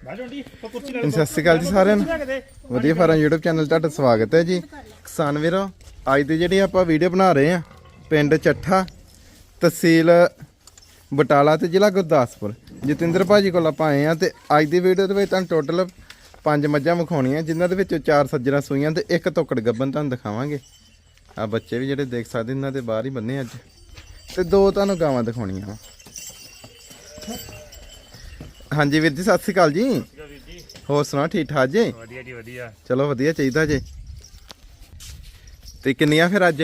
ਸਤਿ ਸ਼੍ਰੀ ਅਕਾਲ ਜੀ ਸਾਰਿਆਂ ਨੂੰ। ਵਧੀਆ ਫਾਰਮ YouTube ਚੈਨਲ ਤੁਹਾਡਾ ਸਵਾਗਤ ਹੈ ਜੀ। ਕਿਸਾਨ ਵੀਰੋ ਅੱਜ ਦੀ ਜਿਹੜੀ ਆਪਾਂ ਵੀਡੀਓ ਬਣਾ ਰਹੇ ਆ ਪਿੰਡ ਚੱਠਾ ਤਹਿਸੀਲ ਬਟਾਲਾ ਤੇ ਜ਼ਿਲ੍ਹਾ ਗੁਰਦਾਸਪੁਰ। ਜਤਿੰਦਰ ਭਾਜੀ ਕੋਲ ਆਪਾਂ ਆਏ ਆ ਤੇ ਅੱਜ ਦੀ ਵੀਡੀਓ ਦੇ ਵਿੱਚ ਤੁਹਾਨੂੰ ਟੋਟਲ ਪੰਜ ਮੱਝਾਂ ਵਿਖਾਉਣੀਆਂ ਜਿਨ੍ਹਾਂ ਦੇ ਵਿੱਚੋਂ ਚਾਰ ਸੱਜਣਾ ਸੂਈਆਂ ਤੇ ਇੱਕ ਤੋਕੜ ਗੱਬਨ ਤੁਹਾਨੂੰ ਦਿਖਾਵਾਂਗੇ। ਆ ਬੱਚੇ ਵੀ ਜਿਹੜੇ ਦੇਖ ਸਕਦੇ ਇਹਨਾਂ ਦੇ ਬਾਹਰ ਹੀ ਬੰਨੇ ਅੱਜ। ਤੇ ਦੋ ਤੁਹਾਨੂੰ ਗਾਵਾਂ ਦਿਖਾਉਣੀਆਂ ਹਾਂਜੀ ਵੀਰ ਜੀ ਸਤਿ ਸ਼੍ਰੀ ਅਕਾਲ ਜੀ। ਹੋਰ ਸੁਣਾ ਠੀਕ ਠਾਕ ਜੀ? ਵਧੀਆ ਜੀ ਵਧੀਆ। ਚਲੋ ਵਧੀਆ ਚਾਹੀਦਾ ਜੇ। ਤੇ ਕਿੰਨੀਆਂ ਫਿਰ ਅੱਜ?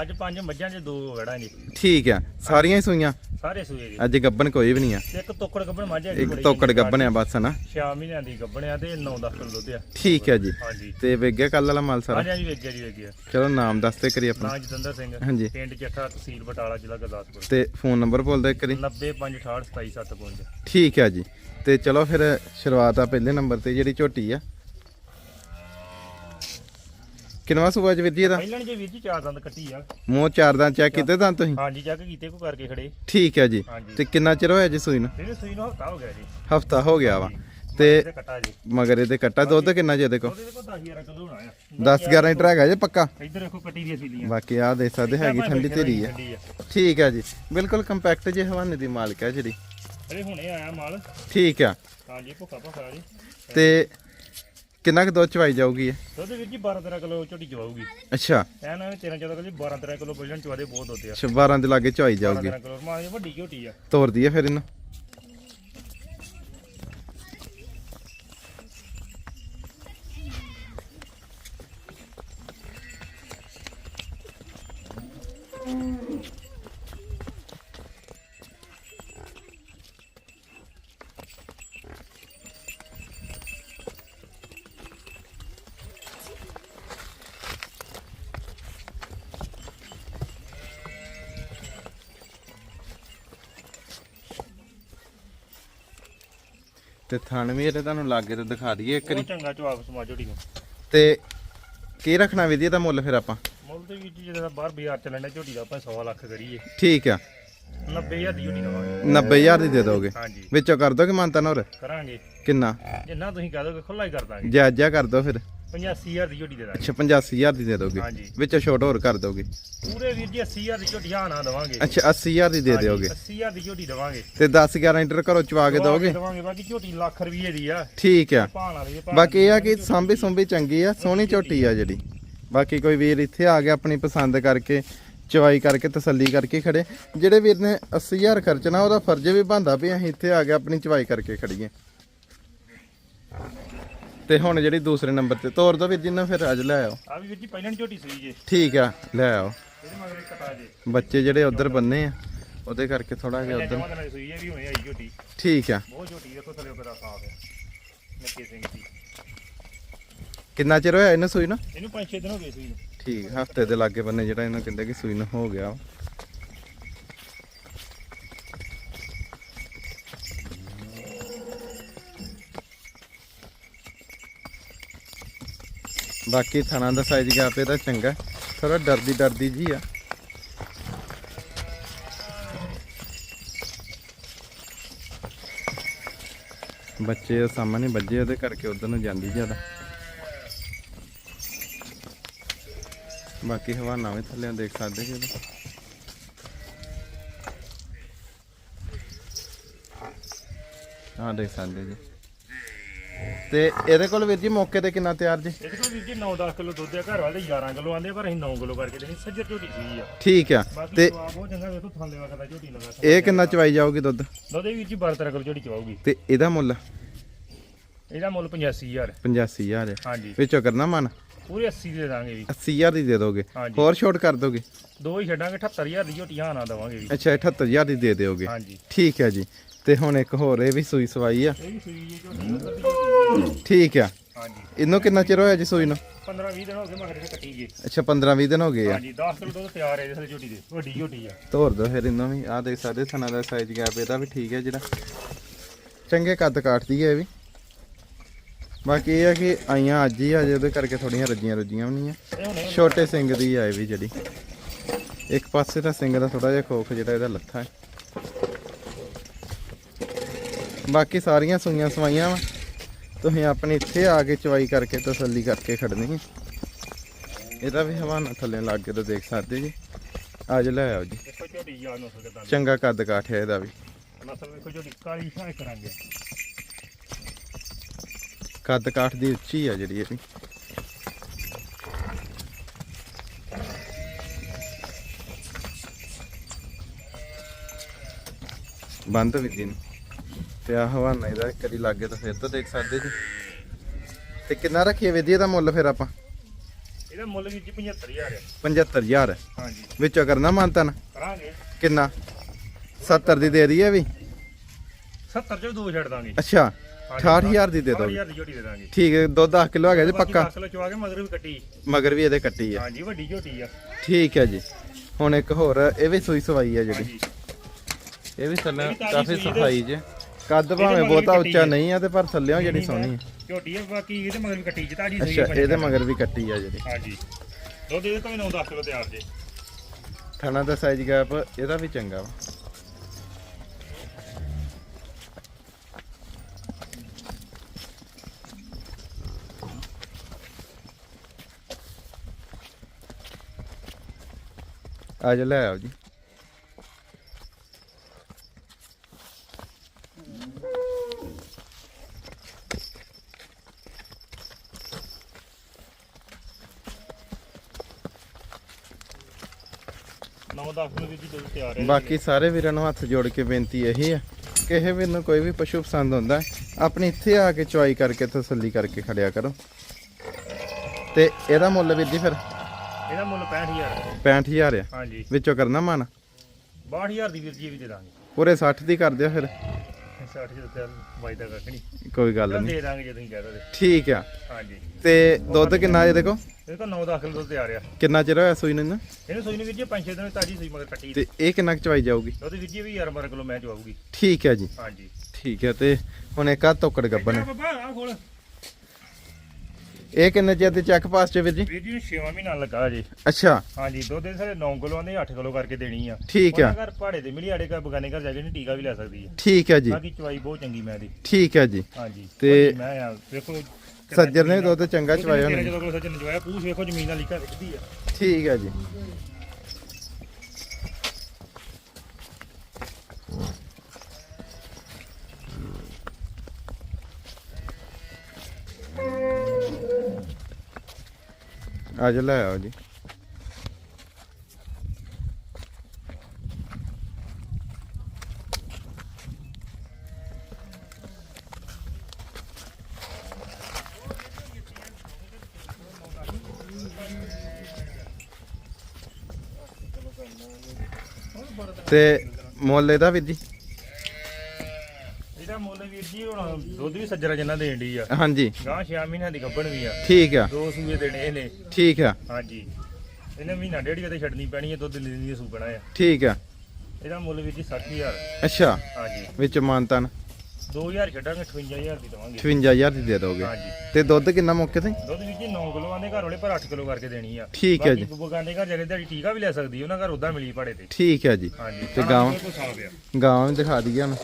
ਅੱਜ ਪੰਜ ਮੱਝਾਂ 'ਚ ਦੋ ਵੜਾਂ ਜੀ। ਠੀਕ ਆ ਸਾਰੀਆਂ ਹੀ ਸੂਈਆਂ? ਸਾਰੇ ਸੂਏ ਜੀ। ਅੱਜ ਗੱਬਨ ਕੋਈ ਵੀ ਨਹੀਂ ਆ। ਇੱਕ ਤੋਕੜ ਗੱਬਣ ਮੱਝ ਹੈ ਇੱਕ ਤੋਕੜ ਗੱਬਨ ਆ ਬਸ ਨਾ 6 ਮਹੀਨਿਆਂ ਦੀ ਗੱਬਣ ਆ ਤੇ 9-10 ਕਿਲੋ ਦੁੱਧ ਆ। ਠੀਕ ਹੈ ਜੀ। ਹਾਂਜੀ। ਤੇ ਵੇਗਿਆ ਕੱਲ ਵਾਲਾ ਮਾਲ ਸਾਰਾ? ਹਾਂਜੀ ਹਾਂਜੀ ਵੇਖਿਆ ਜੀ ਵੇਖਿਆ। ਚਲੋ ਨਾਮ ਦੱਸਦੇ ਕਰੀ ਆਪਣਾ। ਨਾਂ ਜਤਿੰਦਰ ਸਿੰਘ ਹਾਂਜੀ। ਪਿੰਡ ਚੱਠਾ ਤਹਿਸੀਲ ਬਟਾਲਾ ਜ਼ਿਲ੍ਹਾ ਗੁਰਦਾਸਪੁਰ। ਤੇ ਫੋਨ ਨੰਬਰ ਬੋਲਦਾ ਕਰੀ 905682775 ਠੀਕ ਹੈ ਜੀ। ਤੇ ਚਲੋ ਫਿਰ ਸ਼ੁਰੂਆਤ ਆ ਪਹਿਲੇ ਨੰਬਰ ਤੇ ਜਿਹੜੀ ਝੋਟੀ ਆ। ਕਿੰਨਵਾ ਸੂਆ ਜੀ ਵੀਰ ਜੀ ਇਹਦਾ? ਪਹਿਲਾਂ ਜੇ ਵੀਰ ਜੀ ਚਾਰ ਦੰਦ ਕੱਟੀ ਆ। ਮੂੰਹ ਚਾਰ ਦਾ ਚੈੱਕ ਕੀਤੇ ਤਾਂ ਤੁਸੀਂ? ਹਾਂਜੀ ਚੈੱਕ ਕੀਤੇ ਕੋ ਕਰਕੇ ਖੜੇ। ਠੀਕ ਹੈ ਜੀ। ਹਾਂਜੀ। ਤੇ ਕਿੰਨਾ ਚਿਰ ਹੋਇਆ ਜੀ ਸੂਈ ਨੂੰ? ਇਹਦੇ ਸੂਈ ਨੂੰ ਹਫਤਾ ਹੋ ਗਿਆ ਜੀ। ਹਫਤਾ ਹੋ ਗਿਆ ਵਾ। ਤੇ ਤੇ ਕੱਟਾ ਜੀ। ਮਗਰ ਇਹਦੇ ਕੱਟਾ ਦੁੱਧ ਕਿੰਨਾ ਜੀ ਇਹਦੇ ਕੋਲ? ਉਹਦੇ ਕੋਲ 10 11 ਕਿਲੋ ਹੋਣਾ ਆ। 10 11 ਲੀਟਰ ਹੈਗਾ ਜੇ ਪੱਕਾ? ਇੱਧਰ ਦੇਖੋ ਕੱਟੀ ਦੀਆਂ ਸੀਲੀਆਂ। ਬਾਕੀ ਆ ਦੇਖ ਸਕਦੇ ਹੈਗੀ ਠੰਡੀ ਠੰਡੀ ਆ। ਠੀਕ ਹੈ ਜੀ। ਬਿਲਕੁਲ ਕੰਪੈਕਟ ਜੇ ਹਵਾਨੇ ਦੀ ਮਾਲਕ ਹੈ ਜਿਹੜੀ। ਅਰੇ ਹੁਣੇ ਆਇਆ ਮਾਲ। ਠੀਕ ਆ। ਹਾਂਜੀ ਭੁੱਖਾ ਭੁੱਖਾ ਜੀ। ਤੇ ਕਿੰਨਾ ਕੁ ਦੁੱਧ ਚਵਾਈ ਜਾਊਗੀ ਇਹ? ਦੁੱਧ ਵੀਰ ਜੀ 12 13 ਕਿਲੋ ਝੋਟੀ ਚਵਾਉਗੀ ਅੱਛਾ। ਐਨ ਐਵੇਂ 13 14 ਕਿਲੋ 12 13 ਕਿਲੋ ਪਹਿਲਾਂ ਚਵਾਦੇ ਬਹੁਤ ਦੁੱਧ ਆ। ਅੱਛਾ 12 ਦੇ ਲਾਗੇ ਚਵਾਈ 12 ਜਾਊਗੀ। 13 ਕਿਲੋ ਮਾਂ ਇਹ ਵੱਡੀ ਝੋਟੀ ਆ। ਤੋਰ ਦਈਏ ਫਿਰ ਇਹਨੂੰ? ਤੇ ਥਣ ਵੀ ਇਹਦੇ ਤੁਹਾਨੂੰ ਲਾਗੇ ਤੇ ਦਿਖਾ ਦਈਏ ਇੱਕ ਵਾਰੀ। ਚੰਗਾ ਜਵਾਬ ਸਮਾ ਝੋਟੀ ਨੂੰ ਤੇ ਕੀ ਰੱਖਣਾ ਵੀ ਇਹਦਾ ਮੁੱਲ ਫਿਰ ਆਪਾਂ? ਮੁੱਲ ਤੇ ਵੀਰ ਜੀ ਜਿਹੜਾ ਬਾਹਰ ਬਾਜ਼ਾਰ ਚੱਲਣ ਡਿਆ ਝੋਟੀ ਦਾ ਆਪਾਂ 100 ਲੱਖ ਕਰੀਏ। ਠੀਕ ਆ। 90000 ਦੀ ਝੋਟੀ ਦਵਾਂਗੇ। 90000 ਦੀ ਦੇ ਦੋਗੇ? ਹਾਂਜੀ। ਵਿੱਚੋਂ ਕਰ ਦੋਗੇ ਮਾਨਤਾ ਹੋਰ ਕਰਾਂਗੇ। ਕਿੰਨਾ? ਜਿੰਨਾ ਤੁਸੀਂ ਕਹਿ ਦੋਗੇ ਖੁੱਲਾ ਹੀ ਕਰ ਦਾਂਗੇ। ਜਾਇਜ਼ਾ ਕਰ ਦੋ ਫਿਰ। 85000 ਦੀ ਝੋਟੀ ਦੇ ਦਾਂਗੇ। ਅੱਛਾ 85000 ਦੀ ਦੇ ਦੋਗੇ। ਹਾਂਜੀ। ਵਿੱਚੋਂ ਛੋਟ ਹੋਰ ਕਰ ਦੋਗੇ। ਪੂਰੇ ਵੀਰ ਜੀ 80000 ਦੀ ਝੋਟੀ ਹਾਂ ਨਾ ਦਵਾਂਗੇ। ਅੱਛਾ 80000 ਦੀ ਦੇ ਦਿਓਗੇ। 80000 ਦੀ ਝੋਟੀ ਦਵਾਂਗੇ। ਤੇ 10 11 ਲੀਟਰ ਘਰੋਂ ਚਵਾ ਕੇ ਦੋਗੇ? ਦਵਾਂਗੇ ਬਾਕੀ ਝੋਟੀ ਲੱਖ ਰੁਪਏ ਦੀ ਆ। ਠੀਕ ਆ। ਭਾਣ ਵਾਲੀ ਆ ਬਾਕੀ ਇਹ ਆ ਕਿ ਸਾਂਭੀ ਸੁੰਭੀ ਚੰਗੀ ਆ ਸੋਹਣੀ ਝੋਟੀ ਆ ਜਿਹੜੀ। ਬਾਕੀ ਕੋਈ ਵੀਰ ਇੱਥੇ ਆ ਗਿਆ ਆਪਣੀ ਪਸੰਦ ਕਰਕੇ ਚਵਾਈ ਕਰਕੇ ਤਸੱਲੀ ਕਰਕੇ ਖੜੇ। ਜਿਹੜੇ ਵੀਰ ਨੇ 80000 ਖਰਚਣਾ ਉਹਦਾ ਫਰਜ਼ ਵੀ ਬਣਦਾ ਵੀ ਅਸੀਂ ਇੱਥੇ ਆ ਕੇ ਆਪਣੀ ਚਵਾਈ ਕਰਕੇ ਖੜੀਏ। ਤੇ ਹੁਣ ਜਿਹੜੀ ਦੂਸਰੇ ਨੰਬਰ ਤੇ ਤੋਰ ਦੋ ਵੀਰ ਜੀ ਨੂੰ ਫਿਰ ਅੱਜ ਲੈ ਆਓ। ਆ ਵੀ ਵੀਰ ਜੀ ਪਹਿਲਾਂ ਝੋਟੀ ਸੂਈ ਜੇ। ਠੀਕ ਆ ਲੈ ਆਓ। ਇਹਦੇ ਮਗਰ ਇੱਕ ਕਟਾ ਜੇ। ਬੱਚੇ ਜਿਹੜੇ ਉਧਰ ਬੰਨੇ ਆ ਉਹਦੇ ਕਰਕੇ ਥੋੜਾ ਜਿਹਾ ਉਧਰ। ਸੂਈ ਵੀ ਆਈ ਝੋਟੀ। ਠੀਕ ਆ। ਬਹੁਤ ਝੋਟੀ ਦੇਖੋ ਥੱਲੇ ਉਹਦਾ ਸਾਫ਼ ਹੈ ਨੱਕੇ ਸਿੰਘ ਦੀ। ਕਿੰਨਾ ਚਿਰ ਹੋਇਆ ਇਹਨੂੰ ਸੂਈ ਨੂੰ? ਇਹਨੂੰ 5-6 ਦਿਨ ਹੋ ਗਏ ਸੂਈ ਠੀਕ ਹਫ਼ਤੇ ਦੇ ਲਾਗੇ ਬੰਨੇ ਜਿਹੜਾ ਇਹਨਾਂ ਕਹਿੰਦੇ ਕਿ ਸੂਈ ਨੂੰ ਹੋ ਗਿਆ। ਬਾਕੀ ਥਣਾ ਦਾ ਸਾਈਜ਼ ਗੈਪ ਇਹਦਾ ਚੰਗਾ। ਥੋੜਾ ਡਰਦੀ ਡਰਦੀ ਜੀ ਆ। ਬੱਚੇ ਸਾਹਮਣੇ ਵੱਜੇ ਉਹਦੇ ਕਰਕੇ ਉਧਰ ਨੂੰ ਜਾਂਦੀ ਜ਼ਿਆਦਾ। ਬਾਕੀ ਹਵਾਨਾ ਵੀ ਥੱਲੇ ਦੇਖ ਸਕਦੇ ਜੀ ਹਾਂ ਦੇਖ ਸਕਦੇ ਜੀ। ਤੇ ਇਹਦੇ ਕੋਲ ਵੀਰ ਜੀ ਮੌਕੇ ਤੇ ਕਿੰਨਾ ਤਿਆਰ ਜੀ? ਇਹਦੇ ਕੋਲ ਵੀਰ ਜੀ 9-10 ਕਿਲੋ ਦੁੱਧ ਆ ਘਰ ਵਾਲੇ 11 ਕਿਲੋ ਆਂਦੇ ਪਰ ਅਸੀਂ 9 ਕਿਲੋ ਕਰਕੇ ਦੇਣੀ ਸੱਜਰ ਝੋਟੀ ਸੂਈ ਆ। ਠੀਕ ਆ ਤੇ ਬਹੁਤ ਚੰਗਾ ਵੇਖੋ ਥੱਲੇ ਵਗਦਾ ਝੋਟੀ ਲਗਾ ਇਹ ਕਿੰਨਾ ਚਵਾਈ ਜਾਊਗੀ ਦੁੱਧ? ਦੁੱਧ ਵੀਰ ਜੀ 12-13 ਕਿਲੋ ਝੋਟੀ ਚਵਾਉਗੀ ਤੇ ਇਹਦਾ ਮੁੱਲ? ਇਹਦਾ ਮੁੱਲ 85000 85000 ਹੈ ਹਾਂਜੀ। ਵਿੱਚੋਂ ਕਰਨਾ ਮਨ? ਪੂਰੇ 80 ਦੇ ਦਾਂਗੇ ਵੀ 80000 ਦੀ ਦੇ ਦੋਗੇ। ਹੋਰ ਛੋਟ ਕਰ ਦੋਗੇ? ਦੋ ਹੀ ਛੱਡਾਂਗੇ 78000 ਦੀ ਝੋਟੀ ਹਾਂ ਨਾ ਦਵਾਂਗੇ ਵੀ ਅੱਛਾ 78000 ਦੀ ਦੇ ਦਿਓਗੇ। ਹਾਂਜੀ। ਠੀਕ ਹੈ ਜੀ। ਤੇ ਹੁਣ ਇੱਕ ਹੋਰ ਇਹ ਵੀ ਸੂਈ ਸਵਾਈ ਆ। ਠੀਕ ਆ। ਹਾਂਜੀ ਇਹਨੂੰ ਕਿੰਨਾ ਚਿਰ ਹੋਇਆ ਜੀ ਸੂਈ ਨੂੰ? 15-20 ਦਿਨ ਹੋ ਗਏ ਮਗਰ ਕੱਟੀ ਗਏ ਅੱਛਾ 15 20 ਦਿਨ ਹੋ ਗਏ ਆ। ਹਾਂਜੀ 10 ਕਿਲੋ ਦੁੱਧ ਤਿਆਰ ਹੈ ਇਸ ਝੋਟੀ ਦੇ। ਵੱਡੀ ਝੋਟੀ ਆ। ਤੋਰ ਦੋ ਫਿਰ ਇਹਨੂੰ ਵੀ। ਆਹ ਦੇਖ ਸਕਦੇ ਥਣਾ ਦਾ ਸਾਈਜ਼ ਗੈਪ ਇਹਦਾ ਵੀ ਠੀਕ ਹੈ ਜਿਹੜਾ। ਚੰਗੇ ਕੱਦ ਕਾਟਦੀ ਹੈ ਇਹ ਵੀ। ਬਾਕੀ ਇਹ ਆ ਕਿ ਆਈਆਂ ਅੱਜ ਹੀ ਆ ਜੇ ਉਹਦੇ ਕਰਕੇ ਥੋੜੀਆਂ ਰੱਜੀਆਂ ਰੁੱਜੀਆਂ ਵੀ ਨਹੀਂ ਆ। ਛੋਟੇ ਸਿੰਘ ਦੀ ਆ ਇਹ ਵੀ ਜਿਹੜੀ। ਇੱਕ ਪਾਸੇ ਦਾ ਸਿੰਘ ਦਾ ਥੋੜਾ ਜਿਹਾ ਖੋਖ ਜਿਹੜਾ ਇਹਦਾ ਲੱਥਾ ਹੈ। ਬਾਕੀ ਸਾਰੀਆਂ ਸੂਈਆਂ ਸਵਾਈਆਂ ਵਾ। ਤੁਸੀਂ ਆਪਣੀ ਇੱਥੇ ਆ ਕੇ ਚਵਾਈ ਕਰਕੇ ਤਸੱਲੀ ਕਰਕੇ ਖੜਨੀ ਹੈ। ਇਹਦਾ ਵੀ ਹਵਾਨਾ ਥੱਲੇ ਲੱਗ ਕੇ ਤਾਂ ਦੇਖ ਸਕਦੇ ਜੀ। ਅੱਜ ਲੈ ਆਓ ਜੀ। ਚੰਗਾ ਕੱਦ ਕਾਠ ਹੈ ਇਹਦਾ ਵੀ। ਨਸਲ ਵੇਖੋ ਝੋਟੀ ਕਾਲੀ ਸ਼ਾਹ ਕਰਾਂਗੇ। ਕੱਦ ਕਾਠ ਦੀ ਉੱਚੀ ਆ ਜਿਹੜੀ ਇਹਦੀ ਬੰਦ ਵੀ ਦਿਨ ਤੇ ਆ ਹਵਾਨਾ ਇਹਦਾ ਕਦੀ ਲੱਗੇ ਤਾਂ ਫਿਰ ਤਾਂ ਦੇਖ ਸਕਦੇ ਜੀ। ਤੇ ਕਿੰਨਾ ਰੱਖੀਏ ਵਿਧੀ ਦਾ ਮੁੱਲ ਫਿਰ ਆਪਾਂ? ਇਹਦਾ ਮੁੱਲ ਵੀ ਜੀ 75000 ਹੈ 75000 ਹਾਂਜੀ। ਵਿੱਚੋਂ ਕਰਨਾ ਮਾਨਤਾ ਨਾ ਕਰਾਂਗੇ। ਕਿੰਨਾ? 70 ਦੀ ਦੇ ਦਈਏ ਵੀ? 70 ਚ ਦੋ ਛੱਡ ਦਾਂਗੇ। ਅੱਛਾ 68000 ਦੀ ਦੇ ਦੋ 68000 ਦੀ ਝੋਟੀ ਦੇ ਦਾਂਗੇ। ਠੀਕ ਹੈ ਦੁੱਧ 10 ਕਿਲੋ ਹੈਗਾ ਜੀ ਪੱਕਾ? 10 ਕਿਲੋ ਚਵਾ ਕੇ ਮਗਰ ਵੀ ਕੱਟੀ। ਮਗਰ ਵੀ ਇਹਦੇ ਕੱਟੀ ਆ। ਹਾਂਜੀ ਵੱਡੀ ਝੋਟੀ ਆ। ਠੀਕ ਹੈ ਜੀ। ਹੁਣ ਇੱਕ ਹੋਰ ਇਹ ਵੀ ਸੂਈ ਸਵਾਈ ਆ ਜਿਹੜੀ। ਇਹ ਵੀ ਥੱਲੇ ਕਾਫੀ ਸਫ਼ਾਈ ਜੇ। ਕੱਦ ਭਾਵੇਂ ਬਹੁਤਾ ਉੱਚਾ। ਨਹੀਂ ਆ ਤੇ ਪਰ ਥੱਲੇੋਂ ਜਿਹੜੀ ਸੋਹਣੀ ਹੈ ਝੋਟੀ ਆ ਬਾਕੀ ਇਹਦੇ ਮਗਰ ਵੀ ਕੱਟੀ ਜੀ ਤਾਜੀ ਸੂਈ ਅੱਛਾ ਆ ਇਹਦੇ ਮਗਰ ਵੀ ਕੱਟੀ ਆ ਜਿਹੜੀ। ਹਾਂਜੀ। ਦੁੱਧ ਇਹਦੇ ਤੋਂ ਵੀ 9-10 ਕਿਲੋ ਤਿਆਰ ਜੇ। ਥਣਾ ਦਾ ਸਾਈਜ਼ ਗੈਪ ਇਹਦਾ ਵੀ ਚੰਗਾ ਵਾ। ਅੱਜ ਲੈ ਆਓ ਜੀ। ਨੌ 10 ਕਿਲੋ ਵਿੱਚ ਹੀ ਦੁੱਧ ਤਿਆਰ ਹੈ। ਬਾਕੀ ਸਾਰੇ ਵੀਰਾਂ ਨੂੰ ਹੱਥ ਜੋੜ ਕੇ ਬੇਨਤੀ ਇਹੀ ਹੈ ਕਿਸੇ ਵੀਰ ਨੂੰ ਕੋਈ ਵੀ ਪਸ਼ੂ ਪਸੰਦ ਹੁੰਦਾ ਆਪਣੀ ਇੱਥੇ ਆ ਕੇ ਚੁਆਈ ਕਰਕੇ ਤਸੱਲੀ ਕਰਕੇ ਖੜਿਆ ਕਰੋ। ਤੇ ਇਹਦਾ ਮੁੱਲ ਵੀਰ ਜੀ ਫਿਰ? ਇਹਦਾ ਮੁੱਲ 65000 ਹੈ। 65000 ਆ। ਹਾਂਜੀ। ਵਿੱਚੋਂ ਕਰਨਾ ਮਨ? 62000 ਦੀ ਵੀਰ ਜੀ ਵੀ ਦੇ ਦਾਂਗੇ। ਪੂਰੇ 60 ਦੀ ਕਰ ਦਿਓ ਫਿਰ। 60 ਚ ਤੇ ਵਾਇਦਾ ਕੱਖ ਨਹੀਂ ਕੋਈ ਗੱਲ ਨਹੀਂ ਦੇ ਦਾਂਗੇ ਜੇ ਤੁਸੀਂ ਕਹਿ ਦੋ ਠੀਕ ਆ। ਹਾਂਜੀ। ਤੇ ਦੁੱਧ ਕਿੰਨਾ ਇਹਦੇ ਕੋ ਇਹ ਤਾਂ 9-10 ਕਿਲੋ ਦੁੱਧ ਤਿਆਰ ਆ। ਕਿੰਨਾ ਚਿਰ ਹੋਇਆ ਸੂਈ ਨੂੰ ਇਹਨੂੰ? ਇਹਨੂੰ ਸੂਈ ਨੂੰ ਵੀਰ ਜੀ 5-6 ਦਿਨ ਤਾਜੀ ਸੂਈ ਮਗਰ ਕੱਟੀ ਤੇ ਇਹ ਕਿੰਨਾ ਕੁ ਚਵਾਈ ਜਾਊਗੀ? ਦੁੱਧ ਵੀਰ ਜੀ ਵੀ 11 ਕਿਲੋ ਮੈਂ ਚਵਾਉਗੀ ਠੀਕ ਹੈ ਜੀ। ਹਾਂਜੀ। ਠੀਕ ਹੈ ਤੇ ਹੁਣ ਇੱਕ ਆ ਤੋਕੜ ਗੱਬਨ ਇੱਧਰ ਆ ਬਾਬਾ ਆ ਖੋਲ। ਇਹ ਕਿੰਨੇ ਚਿਰ ਦੇ ਚੈੱਕ ਪਾਸ ਚ ਵੀਰ ਜੀ? ਵੀਰ ਜੀ ਨੂੰ 6 ਮਹੀਨਾ ਲੱਗਾ ਜੀ ਅੱਛਾ। ਹਾਂਜੀ ਦੁੱਧ ਦੇ ਸਾਰੇ 9 ਕਿਲੋ ਆਂਦੇ 8 ਕਿਲੋ ਕਰਕੇ ਦੇਣੀ ਆ। ਠੀਕ ਆ। ਉਹਨਾਂ ਘਰ ਪਹਾੜੇ ਦੇ ਮਿਲੀ ਆੜੇ ਕਾ ਬਗਾਨੇ ਘਰ ਜਾ ਕੇ ਨਹੀਂ ਟੀਕਾ ਵੀ ਲੈ ਸਕਦੀ ਹੈ ਠੀਕ ਹੈ ਜੀ। ਬਾਕੀ ਚਵਾਈ ਬਹੁਤ ਚੰਗੀ ਮੈਂ ਦੀ। ਠੀਕ ਹੈ ਜੀ। ਹਾਂਜੀ। ਤੇ ਮੈਂ ਆ ਵੇਖੋ ਸੱਜਰ ਨੇ ਦੁੱਧ ਚੰਗਾ ਚਵਾਇਆ ਹੋਣਾ ਜਦੋਂ ਕੋਲ ਸੱਜਣ ਚਵਾਇਆ ਪੂਛ ਵੇਖੋ ਜ਼ਮੀਨ ਨਾਲ ਲਿਖਾ ਦਿਖਦੀ ਆ। ਠੀਕ ਹੈ ਜੀ। ਅੱਜ ਲੈ ਆਓ ਜੀ। ਤੇ ਮੁੱਲ ਇਹਦਾ ਵੀਰ ਜੀ? ਇਹਦਾ ਮੁੱਲ ਵੀਰ ਜੀ ਹੁਣ ਦੁੱਧ ਵੀ ਸੱਜਰਾ ਜਿੰਨਾ ਦੇਣ ਦੀ ਆ। ਹਾਂਜੀ। ਗਾਂ 6 ਮਹੀਨਿਆਂ ਦੀ ਗੱਭਣ ਵੀ ਆ। ਠੀਕ ਆ। ਦੋ ਸੂਏ ਦੇਣੇ ਇਹਨੇ। ਠੀਕ ਆ। ਹਾਂਜੀ। ਇਹਨੇ ਮਹੀਨਾ ਡੇਢ ਕਿਤੇ ਛੱਡਣੀ ਪੈਣੀ ਹੈ ਦੁੱਧ ਲੈਣੀ ਸੂਪਣਾ ਆ। ਠੀਕ ਆ। ਇਹਦਾ ਮੁੱਲ ਵੀਰ ਜੀ 60000 ਅੱਛਾ। ਹਾਂਜੀ। ਵਿੱਚ ਮਾਨਤਨ। 2000 ਛੱਡਾਂਗੇ 58000 ਦੀ ਦਵਾਂਗੇ। 58000 ਦੀ ਦੇ ਦੋਗੇ। ਹਾਂਜੀ। ਤੇ ਦੁੱਧ ਕਿੰਨਾ ਮੌਕੇ ਤੇ? ਦੁੱਧ ਵੀਰ ਜੀ 9 ਕਿਲੋ ਆਂਦੇ ਘਰ ਵਾਲੇ ਪਰ 8 ਕਿਲੋ ਕਰਕੇ ਦੇਣੀ ਆ। ਠੀਕ ਹੈ ਜੀ। ਬਗਾਨੇ ਘਰ ਜਿਹੜੇ ਦਿਹਾੜੀ ਟੀਕਾ ਵੀ ਲੈ ਸਕਦੀ ਉਹਨਾਂ ਘਰ ਉਦਾਂ ਮਿਲੀ ਭਾੜੇ ਤੇ। ਠੀਕ ਹੈ ਜੀ। ਤੇ ਗਾਂ? ਗਾਵਾਂ ਵੀ ਦਿਖਾ ਦਈਏ ਹੁਣ।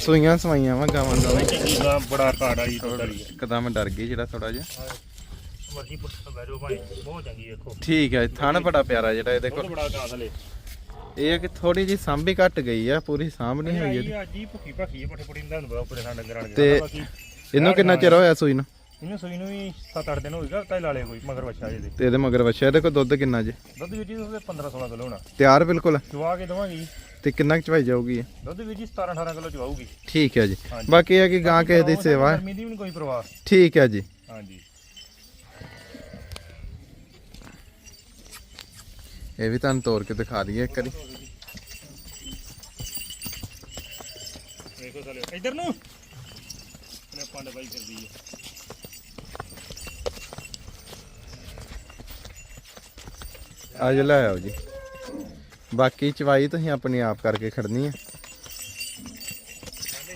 ਸੂਈਆਂ ਸਵਾਈਆਂ ਵਾ ਗਾਵਾਂ ਦਾ। ਚੰਗੀ ਗਾਂ ਬੜਾ ਕਾੜ ਵਾਲੀ ਆ ਇੱਕਦਮ ਡਰ ਗਈ ਜਿਹੜਾ ਥੋੜਾ ਜਿਹਾ। ਮਰਜ਼ੀ ਪੁੱਛ ਬੈਠੋ ਭਾਈ ਬਹੁਤ ਚੰਗੀ ਵੇਖੋ। ਠੀਕ ਹੈ ਥਣ ਬੜਾ ਪਿਆਰਾ ਜਿਹੜਾ ਇਹਦੇ ਕੋਲ। ਬੜਾ ਗਾਂ ਥਲੇ। ਇਹ ਹੈ ਕਿ ਥੋੜੀ ਜੀ ਸਾਂਭੀ ਘਟ ਗਈ ਆ ਪੂਰੀ ਸਾਂਭ ਨਹੀਂ ਹੋਈ ਇਹਦੀ ਇਹ ਅੱਜ ਹੀ ਭੁੱਖੀ ਭੱਖੀ ਪੱਠੇ ਪੁੱਠੀ ਦਾ ਹੁੰਦਾ ਉੱਪਰ ਸਾਡਾ ਡੰਗਰਾਂ ਨੇ ਤੇ ਇਹਨੂੰ ਕਿੰਨਾ ਚਿਰ ਹੋਇਆ ਸੂਈ ਨੂੰ ਇਹਨੂੰ ਸੂਈ ਨੂੰ ਵੀ 7-8 ਦਿਨ ਹੋਏਗਾ ਤਾਂ ਲਾ ਲੇ ਕੋਈ ਮਗਰ ਬੱਚਾ ਜੇ ਤੇ ਇਹਦੇ ਮਗਰ ਵੱਛਾ ਇਹਦੇ ਕੋਲ ਦੁੱਧ ਕਿੰਨਾ ਜੇ ਦੁੱਧ ਵੀਰ ਜੀ ਉਹਦੇ 15-16 ਕਿਲੋ ਹੋਣਾ ਤਿਆਰ ਬਿਲਕੁਲ ਚਵਾ ਕੇ ਦਵਾਂਗੇ ਤੇ ਕਿੰਨਾ ਕੁ ਚਵਾਈ ਜਾਊਗੀ? ਦੁੱਧ ਵੀਰ ਜੀ 17-18 ਕਿਲੋ ਚਵਾਊਗੀ ਠੀਕ ਹੈ ਜੀ। ਬਾਕੀ ਇਹ ਹੈ ਕਿ ਗਾਂ ਕਿਸੇ ਦੀ ਸੇਵਾ ਹੈ ਗਰਮੀ ਦੀ ਵੀ ਨੀ ਕੋਈ ਪਰਵਾਹ ਠੀਕ ਹੈ ਜੀ ਹਾਂਜੀ ਇਹ ਵੀ ਤੁਹਾਨੂੰ ਤੋੜ ਕੇ ਦਿਖਾ ਦਈਏ ਇੱਕ ਵਾਰੀ। ਵੇਖੋ ਸਾਲੇ ਇੱਧਰ ਨੂੰ। ਲੈ ਪੰਡ ਬਾਈ ਫਿਰਦੀ ਹੈ ਅੱਜ ਲੈ ਆਓ ਜੀ। ਬਾਕੀ ਚਵਾਈ ਤੁਸੀਂ ਆਪਣੀ ਆਪ ਕਰਕੇ ਖੜਨੀ ਹੈ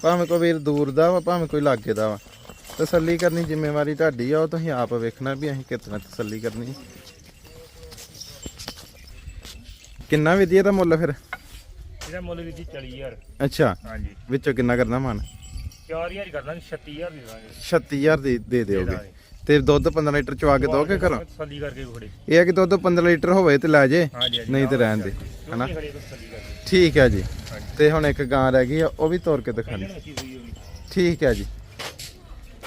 ਭਾਵੇਂ ਕੋਈ ਵੀਰ ਦੂਰ ਦਾ ਵਾ ਭਾਵੇਂ ਕੋਈ ਲਾਗੇ ਦਾ ਵਾ। ਤਸੱਲੀ ਕਰਨੀ ਜ਼ਿੰਮੇਵਾਰੀ ਤੁਹਾਡੀ ਆ ਉਹ ਤੁਸੀਂ ਆਪ ਵੇਖਣਾ ਵੀ ਅਸੀਂ ਕਿਤਨਾ ਤਸੱਲੀ ਕਰਨੀ ਹੈ। ਕਿੰਨਾ ਵਿਧੀ ਦਾ ਮੁੱਲ ਫਿਰ? ਇਹਦਾ ਮੁੱਲ ਵੀ ਜੀ 40000 ਅੱਛਾ। ਹਾਂਜੀ। ਵਿੱਚੋਂ ਕਿੰਨਾ ਕਰਨਾ ਮਨ? 4000 ਹੀ ਕਰ ਦਾਂਗੇ 36000 ਦੇ ਦਾਂਗੇ। 36000 ਦੇ ਦੇ ਦਿਓਗੇ। ਤੇ ਦੁੱਧ 15 ਲੀਟਰ ਚਵਾ ਕੇ ਦੋਗੇ ਘਰੋਂ? ਤਸੱਲੀ ਕਰਕੇ ਖੜੇ ਇਹ ਹੈ ਕਿ ਦੁੱਧ 15 ਲੀਟਰ ਹੋਵੇ ਤੇ ਲੈ ਜੇ ਨਹੀਂ ਤੇ ਰਹਿਣ ਦੇ ਹਨਾ? ਠੀਕ ਹੈ ਜੀ। ਤੇ ਹੁਣ ਇੱਕ ਗਾਂ ਰਹਿ ਗਈ ਆ ਉਹ ਵੀ ਤੋਰ ਕੇ ਦਿਖਾਣੀ ਠੀਕ ਹੈ ਜੀ।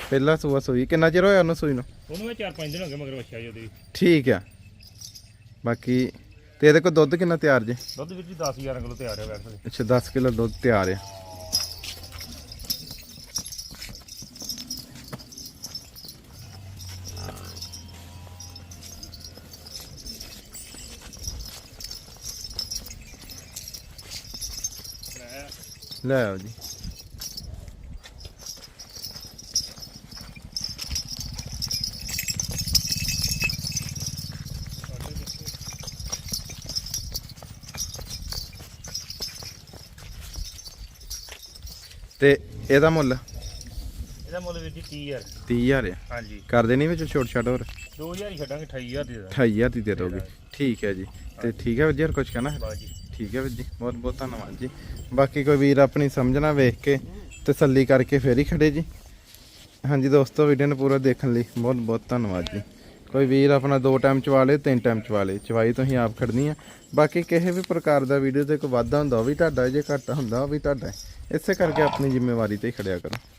ਪਹਿਲਾ ਸੂਆ ਸੂਈ। ਕਿੰਨਾ ਚਿਰ ਹੋਇਆ ਉਹਨੂੰ ਸੂਈ ਨੂੰ? ਉਹਨੂੰ ਮੈਂ 4-5 ਦਿਨ ਹੋ ਗਏ ਮਗਰ ਵੱਛਾ ਜੀ ਉਹਦੇ ਠੀਕ ਆ। ਬਾਕੀ ਤੇ ਇਹਦੇ ਕੋਲ ਦੁੱਧ ਕਿੰਨਾ ਤਿਆਰ ਜੇ? ਦੁੱਧ ਵਿੱਚ ਵੀ 10000 ਕਿਲੋ ਤਿਆਰ ਹੈ ਵੈਸੇ। ਅੱਛਾ 10 ਕਿਲੋ ਦੁੱਧ ਤਿਆਰ ਆ ਲੈ ਆਓ ਜੀ ਤੇ ਇਹਦਾ ਮੁੱਲ? ਇਹਦਾ ਮੁੱਲ ਵੀ ਜੀ 30000 30000 ਆ? ਹਾਂਜੀ। ਕਰ ਦੇਣੀ ਵਿੱਚ ਛੋਟ ਛਾਟ ਹੋਰ? 2000 ਹੀ ਛੱਡਾਂਗੇ 28000 ਦੇ ਦਾਂਗੇ 28000 ਦੀ ਦੇ ਦੋਗੇ। ਠੀਕ ਹੈ ਜੀ। ਤੇ ਠੀਕ ਹੈ ਵੀਰ ਕੁਝ ਕਹਿਣਾ? ਹੈ? ਬਾਜੀ ਠੀਕ ਹੈ ਵੀਰ ਜੀ। ਬਹੁਤ ਬਹੁਤ ਧੰਨਵਾਦ ਜੀ। ਬਾਕੀ ਕੋਈ ਵੀਰ ਆਪਣੀ ਸਮਝਣਾ ਵੇਖ ਕੇ ਤਸੱਲੀ ਕਰਕੇ ਫੇਰ ਹੀ ਖੜੇ ਜੀ। ਹਾਂਜੀ ਦੋਸਤੋ ਵੀਡੀਓ ਨੂੰ ਪੂਰਾ ਦੇਖਣ ਲਈ ਬਹੁਤ ਬਹੁਤ ਧੰਨਵਾਦ ਜੀ। ਕੋਈ ਵੀਰ ਆਪਣਾ ਦੋ ਟਾਈਮ ਚਵਾ ਲੇ ਤਿੰਨ ਟਾਈਮ ਚਵਾ ਲੇ। ਚਵਾਈ ਤੁਸੀਂ ਆਪ ਖੜਨੀ ਆ। ਬਾਕੀ ਕਿਸੇ ਵੀ ਪ੍ਰਕਾਰ ਦਾ ਵੀਡੀਓ ਤੇ ਕੋਈ ਵਾਧਾ ਹੁੰਦਾ ਉਹ ਵੀ ਤੁਹਾਡਾ ਜੇ ਘਾਟਾ ਹੁੰਦਾ ਉਹ ਵੀ ਤੁਹਾਡਾ। ਇਸੇ ਕਰਕੇ ਆਪਣੀ ਜ਼ਿੰਮੇਵਾਰੀ ਤੇ ਹੀ ਖੜਿਆ ਕਰੋ।